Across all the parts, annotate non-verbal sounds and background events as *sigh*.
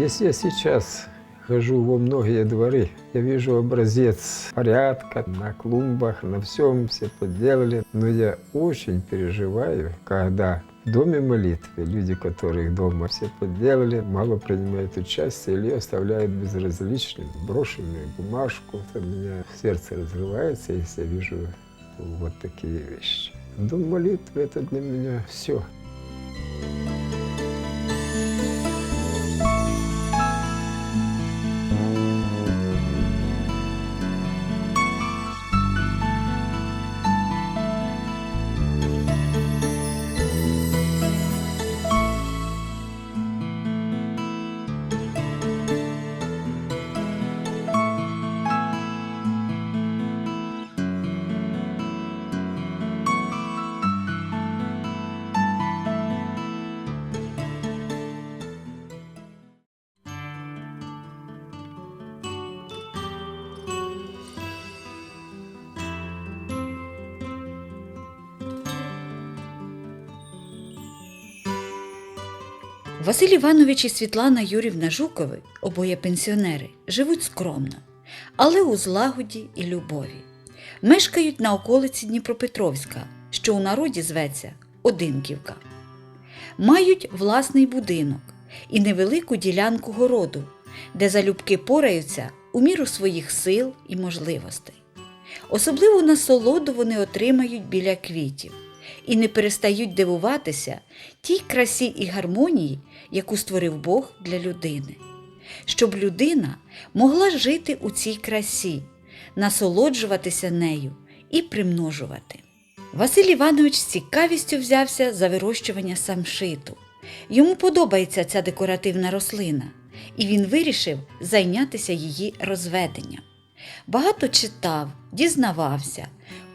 Если я сейчас хожу во многие дворы, я вижу образец порядка на клумбах, на всем все поделали. Но я очень переживаю, когда в доме молитвы люди, которых дома все поделали, мало принимают участие или оставляют безразличным, брошенную бумажку. У меня сердце разрывается, если я вижу вот такие вещи. Дом молитвы – это для меня все. Василь Іванович і Світлана Юрівна Жукови, обоє пенсіонери, живуть скромно, але у злагоді і любові. Мешкають на околиці Дніпропетровська, що у народі зветься Одинківка. Мають власний будинок і невелику ділянку городу, де залюбки пораються у міру своїх сил і можливостей. Особливу насолоду вони отримають біля квітів і не перестають дивуватися тій красі і гармонії, яку створив Бог для людини, щоб людина могла жити у цій красі, насолоджуватися нею і примножувати. Василь Іванович з цікавістю взявся за вирощування самшиту. Йому подобається ця декоративна рослина, і він вирішив зайнятися її розведенням. Багато читав, дізнавався,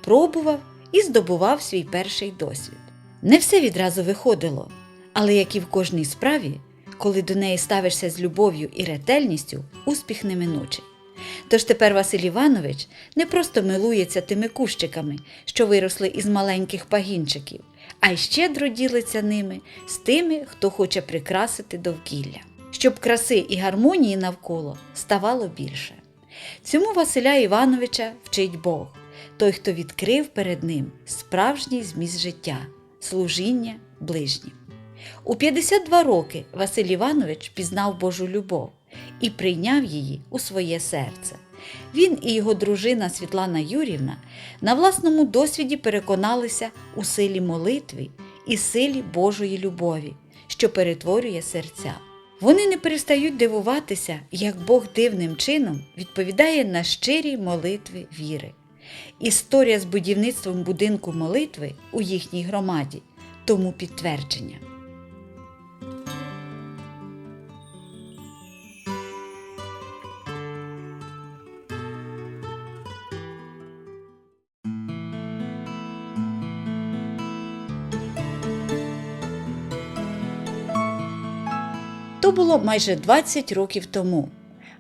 пробував і здобував свій перший досвід. Не все відразу виходило, але як і в кожній справі, коли до неї ставишся з любов'ю і ретельністю, успіх неминучий. Тож тепер Василь Іванович не просто милується тими кущиками, що виросли із маленьких пагінчиків, а й щедро ділиться ними з тими, хто хоче прикрасити довкілля, щоб краси і гармонії навколо ставало більше. Цьому Василя Івановича вчить Бог, той, хто відкрив перед ним справжній зміст життя, служіння ближнім. У 52 роки Василь Іванович пізнав Божу любов і прийняв її у своє серце. Він і його дружина Світлана Юрівна на власному досвіді переконалися у силі молитви і силі Божої любові, що перетворює серця. Вони не перестають дивуватися, як Бог дивним чином відповідає на щирі молитви віри. Історія з будівництвом будинку молитви у їхній громаді тому підтвердження. було майже 20 років тому.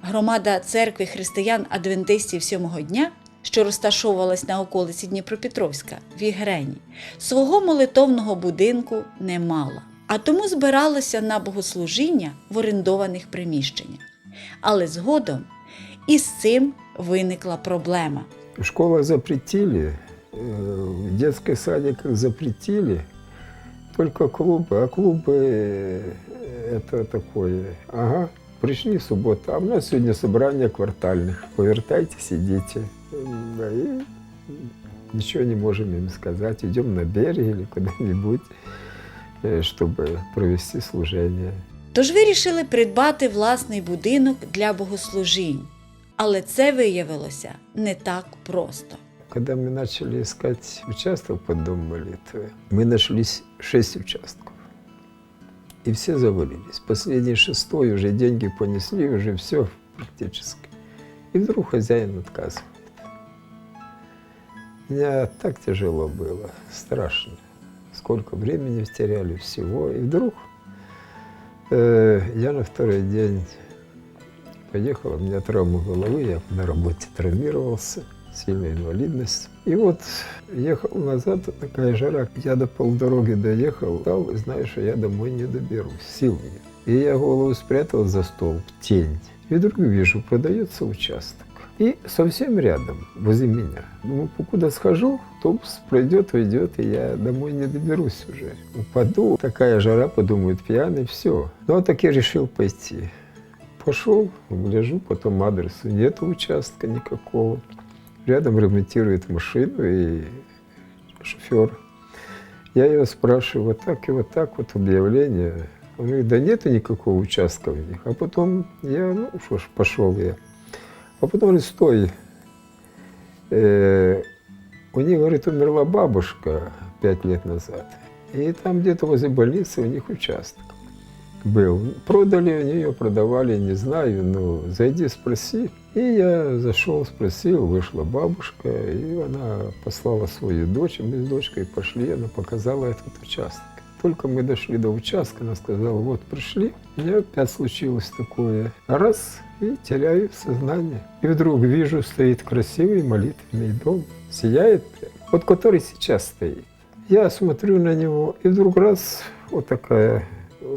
Громада церкви християн-адвентистів сьомого дня, що розташовувалась на околиці Дніпропетровська в Ігрені, свого молитовного будинку не мала, а тому збиралася на богослужіння в орендованих приміщеннях. Але згодом із цим виникла проблема. В школах запретили, э, в детских садиках запретили, только клубы. А клубы э, это такое, ага, пришли суббота, а у нас сегодня собрание квартальных. Повертайтесь, идите. М, да, И ничего не можем им сказать. Идем на берег или куда-нибудь, э, чтобы провести служение. Тож вирішили придбати власний будинок для богослужінь. Але це виявилося не так просто. Когда мы начали искать участок под дом молитвы, мы нашли с- шесть участков. И все завалились. Последний шестой уже деньги понесли, уже все практически. И вдруг хозяин отказывает. Мне так тяжело было, страшно. Сколько времени потеряли всего. И вдруг э, я на второй день поехал, у меня травма головы, я на работе травмировался, сильная инвалидность. И вот ехал назад, такая жара, я до полдороги доехал, стал, и что я домой не доберусь, сил нет. И я голову спрятал за стол в тень. И вдруг вижу, продается участок. И совсем рядом, возле меня. Думаю, покуда схожу, автобус пройдет, уйдет, и я домой не доберусь уже. Упаду, такая жара, подумают, пьяный, все. Ну, а так я решил пойти. Пошел, гляжу, потом адресу нет участка никакого. Рядом ремонтирует машину и шофер. Я его спрашиваю, вот так и вот так вот объявление. Он говорит, да нету никакого участка в них. А потом я, ну что ж, пошел я. А потом говорит, стой. Э, у них, говорит, умерла бабушка пять лет назад. И там где-то возле больницы у них участок был. Продали они ее, продавали, не знаю, но зайди спроси. И я зашел, спросил, вышла бабушка, и она послала свою дочь, и мы с дочкой пошли, она показала этот участок. Только мы дошли до участка, она сказала, вот пришли, меня опять случилось такое. Раз, и теряю сознание. И вдруг вижу, стоит красивый молитвенный дом, сияет, вот который сейчас стоит. Я смотрю на него, и вдруг раз, вот такая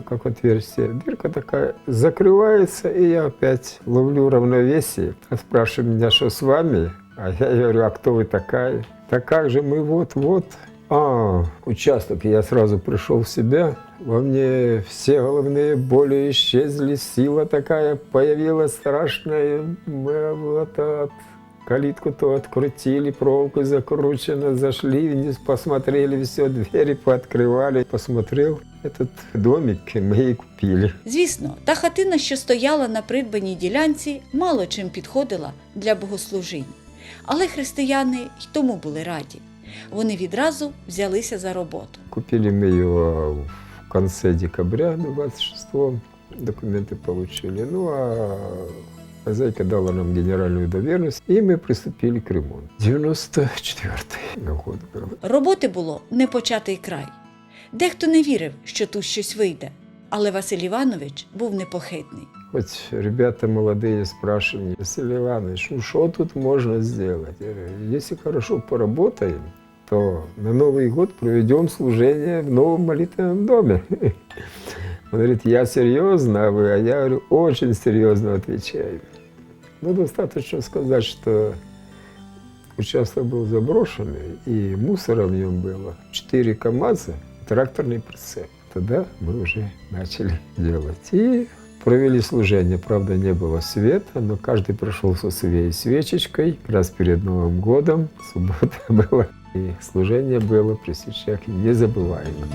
как отверстие. Дырка такая закрывается, и я опять ловлю равновесие. Спрашивает меня, что с вами? А я говорю, а кто вы такая? Так как же мы вот-вот. А, участок, я сразу пришел в себя. Во мне все головные боли исчезли, сила такая появилась страшная. Мы вот от калитку то открутили, проволоку закручено, зашли вниз, посмотрели, все, двери пооткрывали. Посмотрел, этот домик мы и купили. Звісно, та хатина, що стояла на придбаній ділянці, мало чим підходила для богослужінь. Але християни й тому були раді. Вони відразу взялися за роботу. Купили мы его в конце декабря 26-го, документы получили. Ну, а хозяйка дала нам генеральную доверенность, и мы приступили к ремонту. 94-й год был. Роботи було не початий край. Дехто не вірив, що тут щось вийде, але Василь Іванович був непохитний. Хоть ребята молодые спрашивали, Василий Иванович, ну что тут можно сделать? Я говорю, если хорошо поработаем, то на Новый год проведем служение в новом молитвенном доме. *laughs* Он говорит, я серьезно, а вы? А я говорю, очень серьезно отвечаю. Ну, достаточно сказать, что участок был заброшенный, и мусора в нем было. Четыре КАМАЗа, тракторный прицеп. Тогда мы уже начали делать. И провели служение. Правда, не было света, но каждый пришел со своей свечечкой. Как раз перед Новым годом, суббота *laughs* была. И служение было при свечах незабываемым.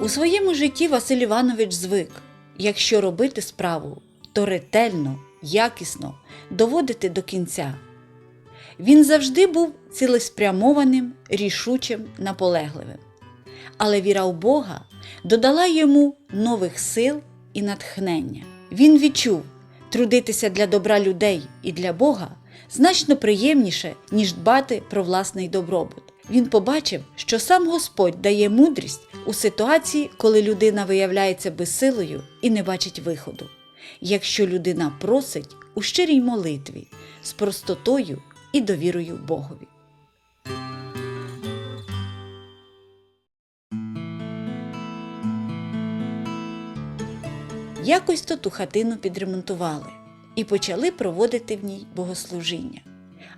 У своєму житті Василь Іванович звик, якщо робити справу, то ретельно, якісно доводити до кінця. Він завжди був цілеспрямованим, рішучим, наполегливим. Але віра в Бога додала йому нових сил і натхнення. Він відчув, трудитися для добра людей і для Бога значно приємніше, ніж дбати про власний добробут. Він побачив, що сам Господь дає мудрість у ситуації, коли людина виявляється безсилою і не бачить виходу. Якщо людина просить у щирій молитві з простотою і довірою Богові. Якось то ту хатину підремонтували і почали проводити в ній богослужіння.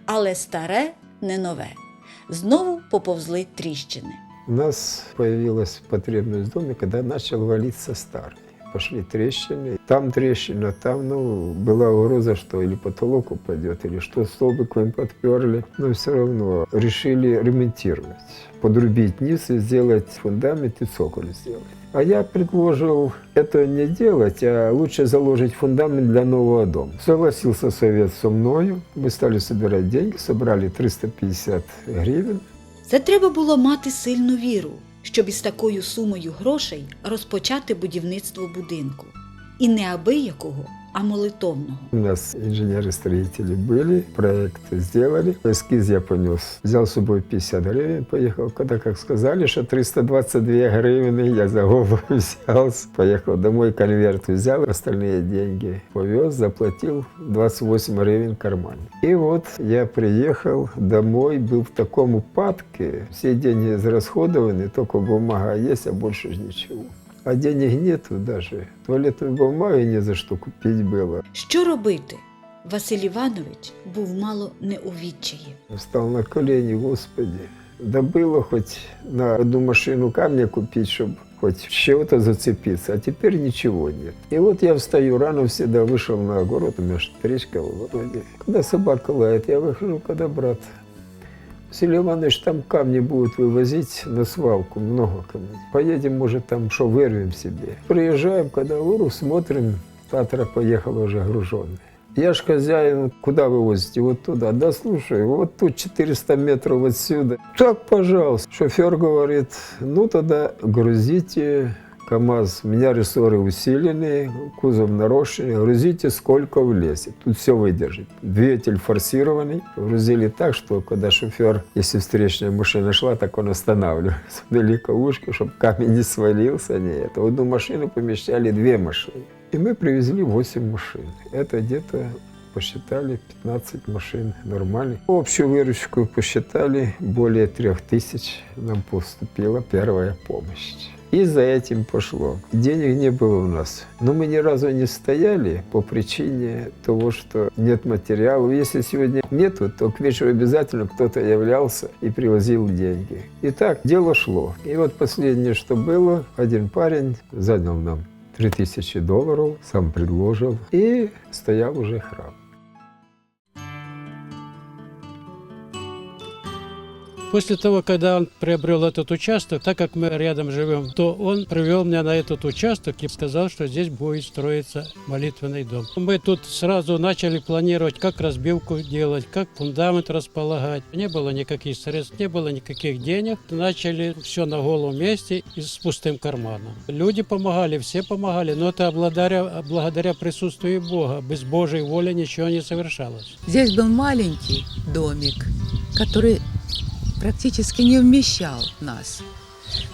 Але старе не нове. Знову поповзли тріщини. У нас появилась потребность в доме, когда начал валиться старый Пошли трещины. Там трещина, там, ну, была угроза, что или потолок упадет, или что столбик им подперли. Но все равно решили ремонтировать. Подрубить низ и сделать фундамент и цоколь сделать. А я предложил это не делать, а лучше заложить фундамент для нового дома. Согласился совет со мною. Мы стали собирать деньги, собрали 350 гривен. Це треба було мати сильну віру, щоб із такою сумою грошей розпочати будівництво будинку. І не абиякого, а молитовного. У нас инженеры-строители были, проект сделали. Эскиз я понес. Взял с собой 50 гривен, поехал. Когда как сказали, что 322 гривны, я за голову *laughs* взялся. Поехал домой, конверт взял, остальные деньги повез, заплатил 28 гривен в кармане. И вот я приехал домой, был в таком упадке. Все деньги израсходованы, только бумага есть, а больше ж ничего. А денег нету даже. Туалетную бумагу не за что купить было. Що робити? Василь Іванович був мало не у відчаї. Встал на колени, Господи. Да было хоть на одну машину камня купить, чтобы хоть с чего-то зацепиться, а теперь ничего нет. И вот я встаю рано всегда, вышел на огород, у меня ж стричка в огороде. Когда собака лает, я выхожу, когда брат. Василий Иванович, там камни будут вывозить на свалку, много камней. Поедем, может, там что вырвем себе. Приезжаем, когда уру, смотрим, Татра поехала уже груженная. Я ж хозяин, куда вы возите? Вот туда. Да слушай, вот тут 400 метров отсюда. Так, пожалуйста. Шофер говорит, ну тогда грузите КАМАЗ. У меня рессоры усиленные, кузов нарощенный. Грузите сколько влезет. Тут все выдержит. Двигатель форсированный. Грузили так, что когда шофер, если встречная машина шла, так он останавливался. *laughs* Дали ушки, чтобы камень не свалился. Нет. В одну машину помещали две машины. И мы привезли 8 машин. Это где-то посчитали 15 машин нормальных. Общую выручку посчитали, более 3000 нам поступила первая помощь. И за этим пошло. Денег не было у нас. Но мы ни разу не стояли по причине того, что нет материалов. Если сегодня нету, то к вечеру обязательно кто-то являлся и привозил деньги. И так дело шло. И вот последнее, что было, один парень занял нам 3000 долларов, сам предложил, и стоял уже храм. После того, когда он приобрел этот участок, так как мы рядом живем, то он привел меня на этот участок и сказал, что здесь будет строиться молитвенный дом. Мы тут сразу начали планировать, как разбивку делать, как фундамент располагать. Не было никаких средств, не было никаких денег. Начали все на голом месте и с пустым карманом. Люди помогали, все помогали, но это благодаря, благодаря присутствию Бога. Без Божьей воли ничего не совершалось. Здесь был маленький домик, который практически не вмещал нас.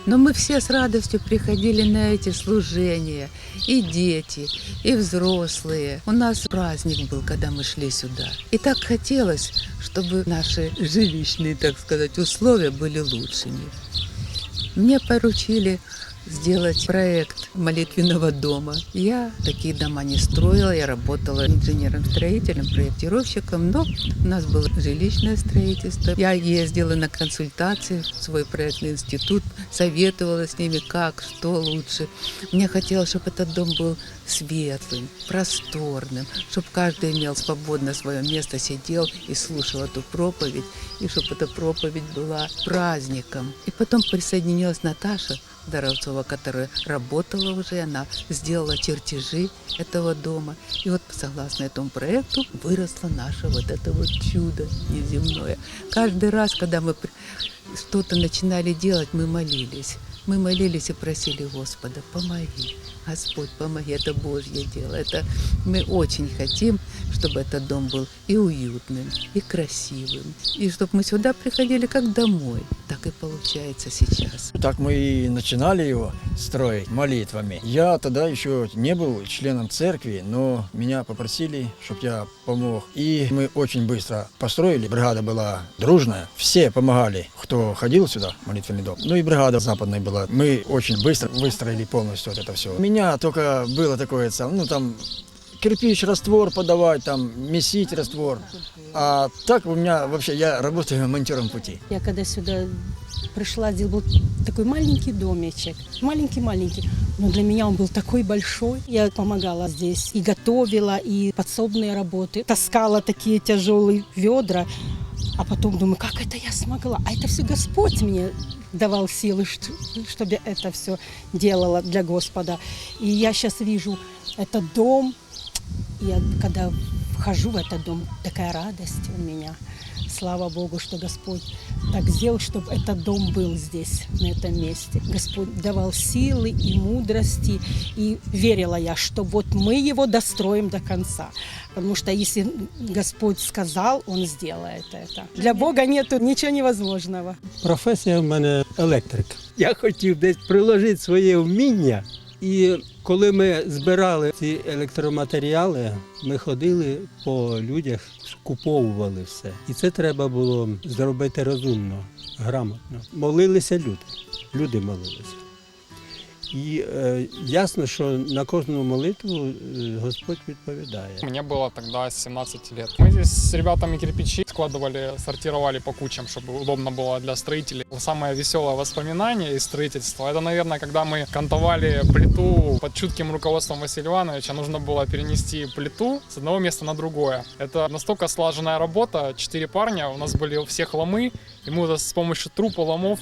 Но мы все с радостью приходили на эти служения, и дети, и взрослые. У нас праздник был, когда мы шли сюда. И так хотелось, чтобы наши жилищные, так сказать, условия были лучшими. Мне поручили сделать проект молитвенного дома. Я такие дома не строила, я работала инженером-строителем, проектировщиком, но у нас было жилищное строительство. Я ездила на консультации в свой проектный институт, советовала с ними, как, что лучше. Мне хотелось, чтобы этот дом был светлым, просторным, чтобы каждый имел свободно свое место, сидел и слушал эту проповедь, и чтобы эта проповедь была праздником. И потом присоединилась Наташа, Доровцова, которая работала уже, она сделала чертежи этого дома. И вот согласно этому проекту выросло наше вот это вот чудо неземное. Каждый раз, когда мы что-то начинали делать, мы молились. Мы молились и просили Господа, помоги. Господь, помоги, это Божье дело. Это мы очень хотим, чтобы этот дом был и уютным, и красивым, и чтобы мы сюда приходили как домой. Так и получается сейчас. Так мы и начинали его строить молитвами. Я тогда еще не был членом церкви, но меня попросили, чтобы я помог. И мы очень быстро построили. Бригада была дружная. Все помогали, кто ходил сюда, молитвенный дом. Ну и бригада западная была. Мы очень быстро выстроили полностью вот это все. У меня только было такое, ну там кирпич, раствор подавать, там, месить раствор. А так у меня вообще, я работаю монтером пути. Я когда сюда пришла, здесь был такой маленький домичек, маленький-маленький, но для меня он был такой большой. Я помогала здесь и готовила, и подсобные работы, таскала такие тяжелые ведра, а потом думаю, как это я смогла? А это все Господь мне давал силы, чтобы это все делала для Господа. И я сейчас вижу этот дом, я когда вхожу в этот дом, такая радость у меня. слава Богу, что Господь так сделал, чтобы этот дом был здесь, на этом месте. Господь давал силы и мудрости, и верила я, что вот мы его достроим до конца. Потому что если Господь сказал, Он сделает это. Для Бога нету ничего невозможного. Професія в мене електрик. Я хотів десь приложити своє вміння. І коли ми збирали ці електроматеріали, ми ходили по людях, скуповували все. І це треба було зробити розумно, грамотно. Молилися люди. Люди молилися. І е, ясно, що на кожну молитву е, Господь відповідає. Мне было тогда 17 лет. Мы здесь с ребятами кирпичи складывали, сортировали по кучам, чтобы удобно было для строителей. Самое веселое воспоминание из строительства, это, наверное, когда мы кантовали плиту под чутким руководством Василия Ивановича. Нужно было перенести плиту с одного места на другое. Это настолько слаженная работа. Четыре парня, у нас были у всех ломы, и мы вот с помощью трупа ломов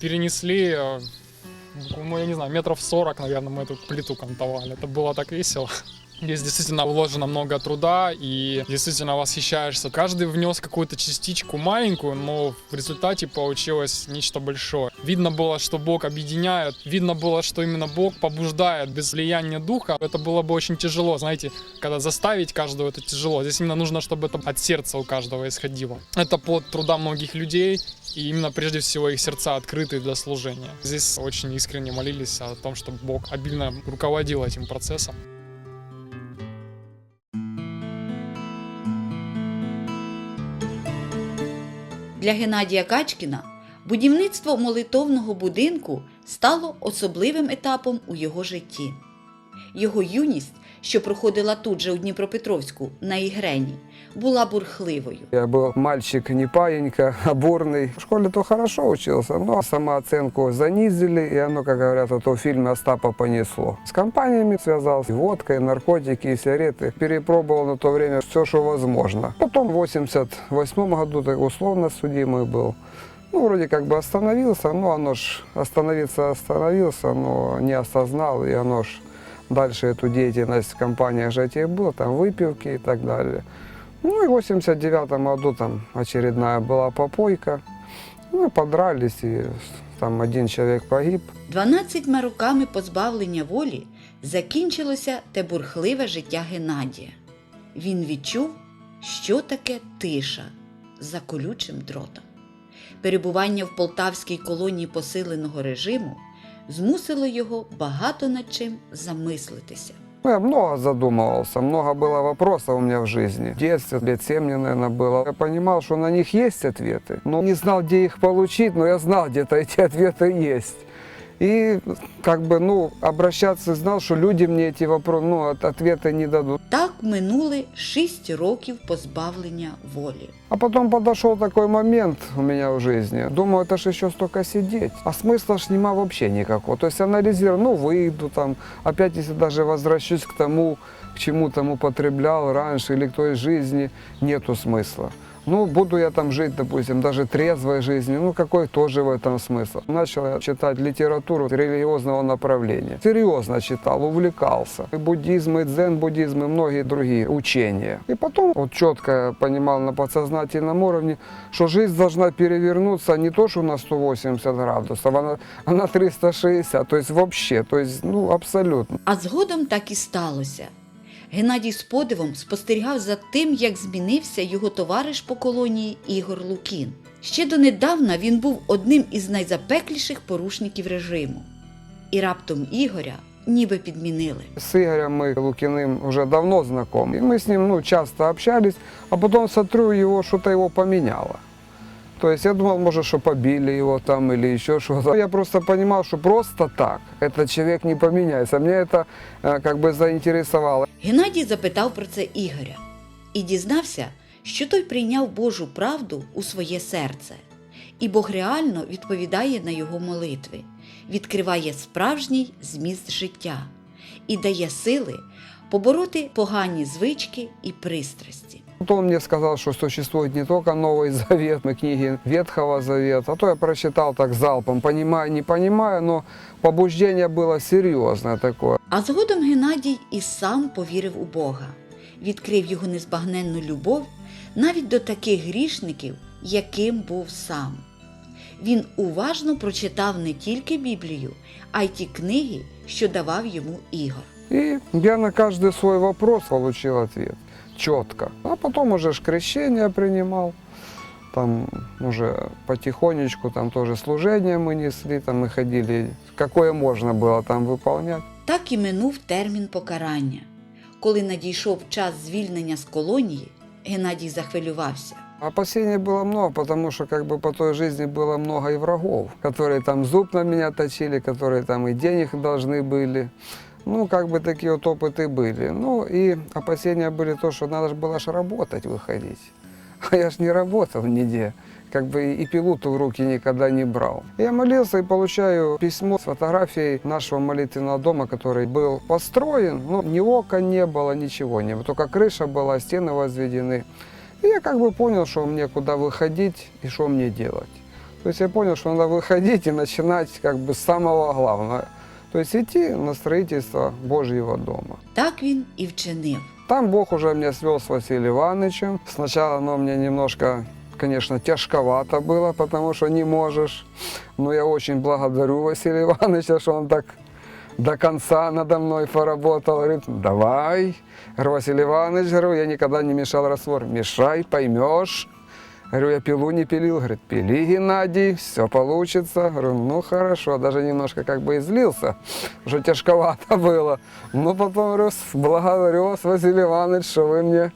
перенесли э, ну, я не знаю, метров 40, наверное, мы эту плиту кантовали. Это было так весело. Здесь действительно вложено много труда и действительно восхищаешься. Каждый внес какую-то частичку маленькую, но в результате получилось нечто большое. Видно было, что Бог объединяет, видно было, что именно Бог побуждает без влияния духа. Это было бы очень тяжело, знаете, когда заставить каждого это тяжело. Здесь именно нужно, чтобы это от сердца у каждого исходило. Это плод труда многих людей, и именно прежде всего их сердца открыты для служения. Здесь очень искренне молились о том, чтобы Бог обильно руководил этим процессом. Для Геннадія Качкіна будівництво молитовного будинку стало особливим етапом у його житті. Його юність, що проходила тут же у Дніпропетровську на Ігрені, була бурхливою. Я был мальчик не паинька, оборный. В школе то хорошо учился, но самооценку занизили, и оно, как говорят, вот в фильме Остапа понесло. С компаниями связался, и водкой, и наркотики, и сигареты. Перепробовал на то время все, что возможно. Потом в 88 году так условно судимый был. Ну, вроде как бы остановился, но оно ж остановиться остановился, но не осознал, и оно ж дальше эту деятельность в компаниях же этих было, там выпивки и так далее. Ну и в 89 году там очередная была попойка. Ну и подрались, и там один человек погиб. 12 роками позбавлення волі закінчилося те бурхливе життя Геннадія. Він відчув, що таке тиша за колючим дротом. Перебування в полтавській колонії посиленого режиму змусило його багато над чим замислитися. Ну, я много задумывался, много было вопросов у меня в жизни. В детстве, лет 7 мне, наверное, было. Я понимал, что на них есть ответы, но не знал, где их получить, но я знал, где-то эти ответы есть. И как бы, ну, обращаться знал, что люди мне эти вопросы, ну, от- ответы не дадут. Так минули 6 років позбавлення волі. А потом подошел такой момент у меня в жизни. Думаю, это же еще столько сидеть. А смысла ж нема вообще никакого. То есть анализирую, ну выйду там, опять если даже возвращусь к тому, к чему там употреблял раньше или к той жизни, нету смысла. Ну, буду я там жить, допустим, даже трезвой жизнью, ну, какой тоже в этом смысл? Начал я читать литературу религиозного направления. Серьезно читал, увлекался. И буддизм, и дзен-буддизм, и многие другие учения. И потом вот четко понимал на подсознательном уровне, что жизнь должна перевернуться не то, что на 180 градусов, а на, а на 360, то есть вообще, то есть, ну, абсолютно. А згодом так і сталося. Геннадій з подивом спостерігав за тим, як змінився його товариш по колонії Ігор Лукін. Ще донедавна він був одним із найзапекліших порушників режиму. І раптом Ігоря ніби підмінили. С Игорем мы Лукиным уже давно знакомы. И мы с ним ну, часто общались, а потом смотрю, его что-то его поменяло. То есть я думал, может, что побили его там или еще что-то. Я просто понимал, что просто так этот человек не поменяется. Мне это э, как бы заинтересовало. Геннадій запитав про це Ігоря і дізнався, що той прийняв Божу правду у своє серце, і Бог реально відповідає на його молитви, відкриває справжній зміст життя і дає сили побороти погані звички і пристрасті. Вот он мне сказал, что существует не только Новый Завет, *laughs* и книги Ветхого Завета, а то я прочитал так залпом, понимаю, не понимаю, но побуждение было серьезное такое. А згодом Геннадій і сам повірив у Бога, відкрив його незбагненну любов навіть до таких грішників, яким був сам. Він уважно прочитав не тільки Біблію, а й ті книги, що давав йому Ігор. И я на каждый свой вопрос получил ответ четко. А потом уже ж крещение принимал. Там уже потихонечку там тоже служение мы несли, там мы ходили, какое можно было там выполнять. Так і минув термін покарання. Коли надійшов час звільнення з колонії, Геннадій захвилювався. Опасений было много, потому что как бы по той жизни было много и врагов, которые там зуб на меня точили, которые там и денег должны были. Ну, как бы такие вот опыты были. Ну, и опасения были то, что надо же было ж работать, выходить. *laughs* А я ж не работал нигде. Как бы и пилоту в руки никогда не брал. Я молился и получаю письмо с фотографией нашего молитвенного дома, который был построен. Ну, ни окон не было, ничего не было. Только крыша была, стены возведены. И я как бы понял, что мне куда выходить и что мне делать. То есть я понял, что надо выходить и начинать как бы с самого главного. То есть идти на строительство Божьего дома. Так він і вчинив. Там Бог уже меня свел с Василием Ивановичем. Сначала оно мне немножко, конечно, тяжковато было, потому что не можешь. Но я очень благодарю Василия Ивановича, что он так до конца надо мной поработал. Говорит, давай. Говорю, Василий Иванович, говорю, я никогда не мешал раствор. Мешай, поймешь. Говорю, я пилу не пилил. Говорит, пили, Геннадий, все получится. Говорю, ну хорошо, даже немножко как бы излился, что тяжковато было. Но потом говорю, «С- благодарю вас, Василий Иванович, что вы мне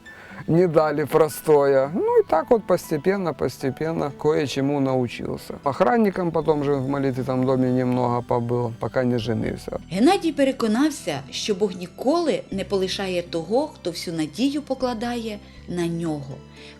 не дали простоя. Ну и так вот постепенно, постепенно кое-чему научился. Охранником потом же в молитвенном доме немного побыл, пока не женился. Геннадій переконався, що Бог ніколи не полишає того, хто всю надію покладає на нього,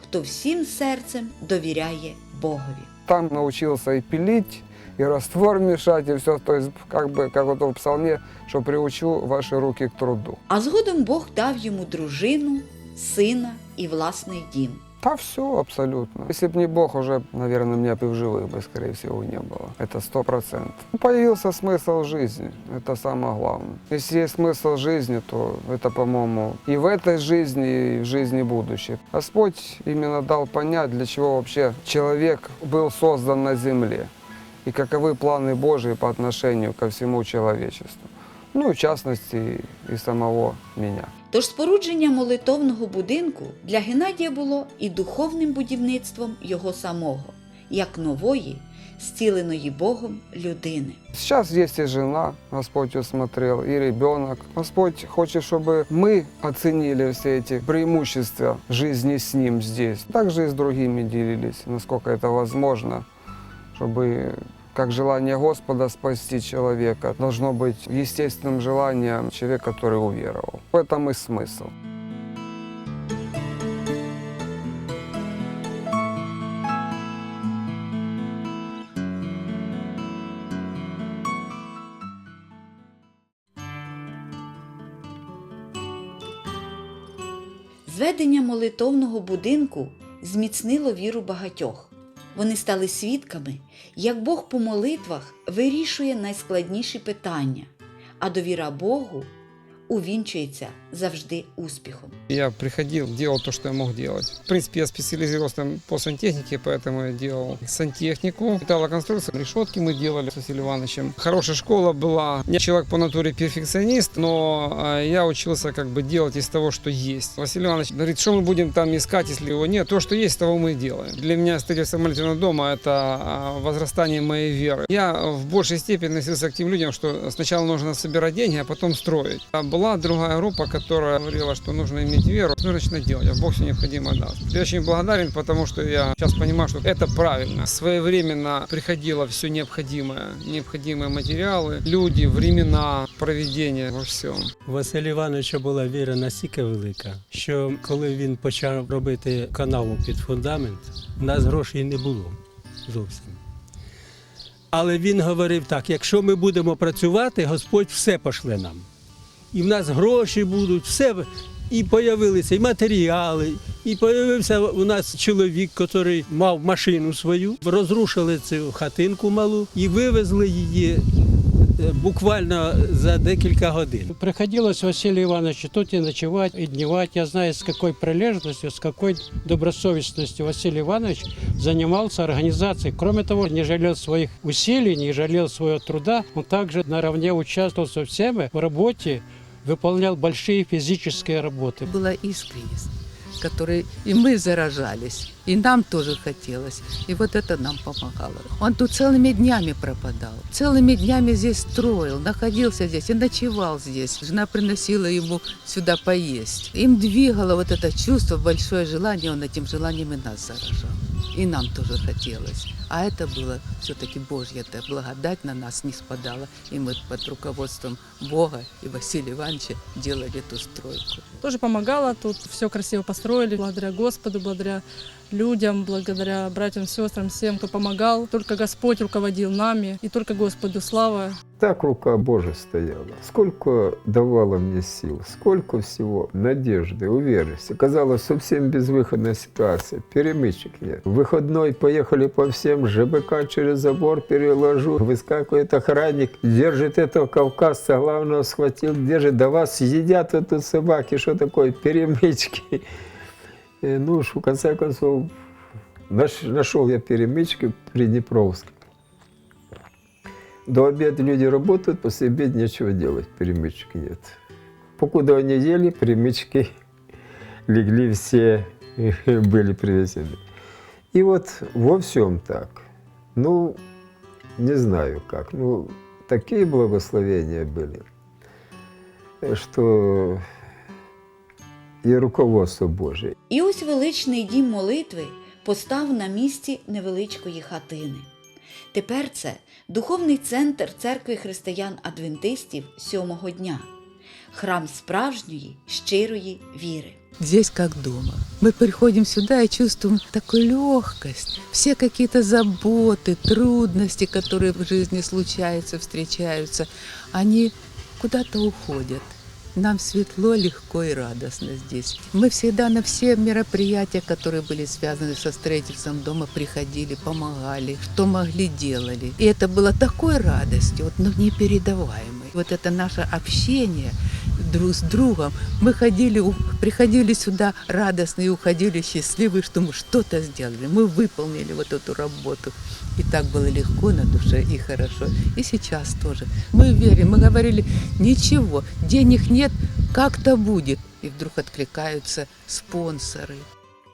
хто всім серцем довіряє Богові. Там навчився і піліть, і раствор мішати, і все. То есть, как бы, как вот в псалмі, що приучу ваші руки к труду. А згодом Бог дав йому дружину, сина і власний дім. Да все абсолютно. Если бы не Бог, уже, наверное, меня бы в живых бы, скорее всего, не было. Это сто процентов. Появился смысл жизни. Это самое главное. Если есть смысл жизни, то это, по-моему, и в этой жизни, и в жизни будущей. Господь именно дал понять, для чего вообще человек был создан на земле. И каковы планы Божьи по отношению ко всему человечеству. Ну, и в частности, и самого меня. Тож спорудження молитовного будинку для Геннадія було і духовним будівництвом його самого, як нової, зціленої Богом людини. Сейчас есть и жена, Господь усмотрел, и ребенок. Господь хочет, чтобы мы оценили все эти преимущества жизни с Ним здесь. Также и с другими делились, насколько это возможно, чтобы как желание Господа спасти человека должно быть естественным желанием человека, который уверовал. В этом и смысл. Зведення молитовного будинку зміцнило віру багатьох. Вони стали свідками, як Бог по молитвах вирішує найскладніші питання, а довіра Богу увінчується завжди успіхом. Я приходил, делал то, что я мог делать. В принципе, я специализировался там по сантехнике, поэтому я делал сантехнику. Металлоконструкцию, решетки мы делали с Василием Ивановичем. Хорошая школа была. Я человек по натуре перфекционист, но а, я учился как бы делать из того, что есть. Василий Иванович говорит, что мы будем там искать, если его нет. То, что есть, того мы и делаем. Для меня строительство молитвенного дома – это а, возрастание моей веры. Я в большей степени относился к тем людям, что сначала нужно собирать деньги, а потом строить. А была другая группа, которая говорила, что нужно иметь веру, нужно начинать делать, а Бог все необходимо даст. Я очень благодарен, потому что я сейчас понимаю, что это правильно. Своевременно приходило все необходимое, необходимые материалы, люди, времена, проведения во всем. У Василя Івановича була віра настільки велика, що коли він почав робити канаву під фундамент, у нас грошей не було зовсім. Але він говорив так: якщо ми будемо працювати, Господь все пошле нам. І в нас гроші будуть, все. І появилися і матеріали, і появився у нас чоловік, який мав машину свою, розрушили цю хатинку малу і вивезли її буквально за декілька годин. Приходилось Василию Ивановичу тут и ночевать, и дневать. Я знаю, с какой прилежностью, с какой добросовестностью Василий Иванович занимался организацией. Кроме того, не жалел своих усилий, не жалел своего труда. Он также наравне участвовал со всеми в работе, выполнял большие физические работы. Была искренность, которой и мы заражались, и нам тоже хотелось. И вот это нам помогало. Он тут целыми днями пропадал, целыми днями здесь строил, находился здесь и ночевал здесь. Жена приносила ему сюда поесть. Им двигало вот это чувство, большое желание, он этим желанием и нас заражал. И нам тоже хотелось. А это было все-таки Божья -то благодать на нас не спадала. И мы под руководством Бога и Василия Ивановича делали эту стройку. тоже помогала. Тут все красиво построили. Благодаря Господу, благодаря людям, благодаря братьям, сестрам, всем, кто помогал. Только Господь руководил нами, и только Господу слава. Так рука Божия стояла. Сколько давала мне сил, сколько всего, надежды, уверенности. Казалось, совсем безвыходная ситуация, перемычек нет. В выходной поехали по всем, ЖБК через забор переложу. Выскакивает охранник, держит этого кавказца, главного схватил, держит. Да вас едят вот тут собаки, что такое, перемычки. И, ну уж в конце концов, наш- нашел я перемычки в Приднепровске. До обеда люди работают, после обеда нечего делать, перемычек нет. Покуда они ели, перемычки *laughs* легли все, *laughs* были привезены. И вот во всем так. Ну, не знаю как. Ну, такие благословения были, что и руководство Божие, І ось величний дім молитви постав на місці невеличкої хатини. Тепер це духовний центр церкви християн-адвентистів сьомого дня, храм справжньої, щирої віри. Здесь как дома. Мы приходим сюда и чувствуем такую легкость. Все какие-то заботы, трудности, которые в жизни случаются, встречаются, они куда-то уходят. Нам светло, легко и радостно здесь. Мы всегда на все мероприятия, которые были связаны со строительством дома, приходили, помогали, что могли, делали. И это было такой радостью, вот, ну, непередаваемой. Вот это наше общение друг с другом. Мы ходили, приходили сюда радостные уходили счастливые, что мы что-то сделали, мы выполнили вот эту работу. И так было легко на душе и хорошо. И сейчас тоже. Мы верим, мы говорили, ничего, денег нет, как-то будет. И вдруг откликаются спонсоры.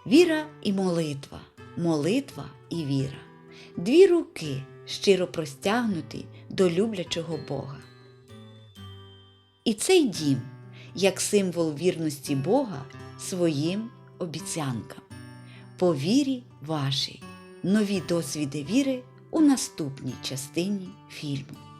Віра і молитва, молитва і віра. Дві руки щиро простягнуті до люблячого Бога. І цей дім як символ вірності Бога своїм обіцянкам. По вірі вашій. Нові досвіди віри у наступній частині фільму.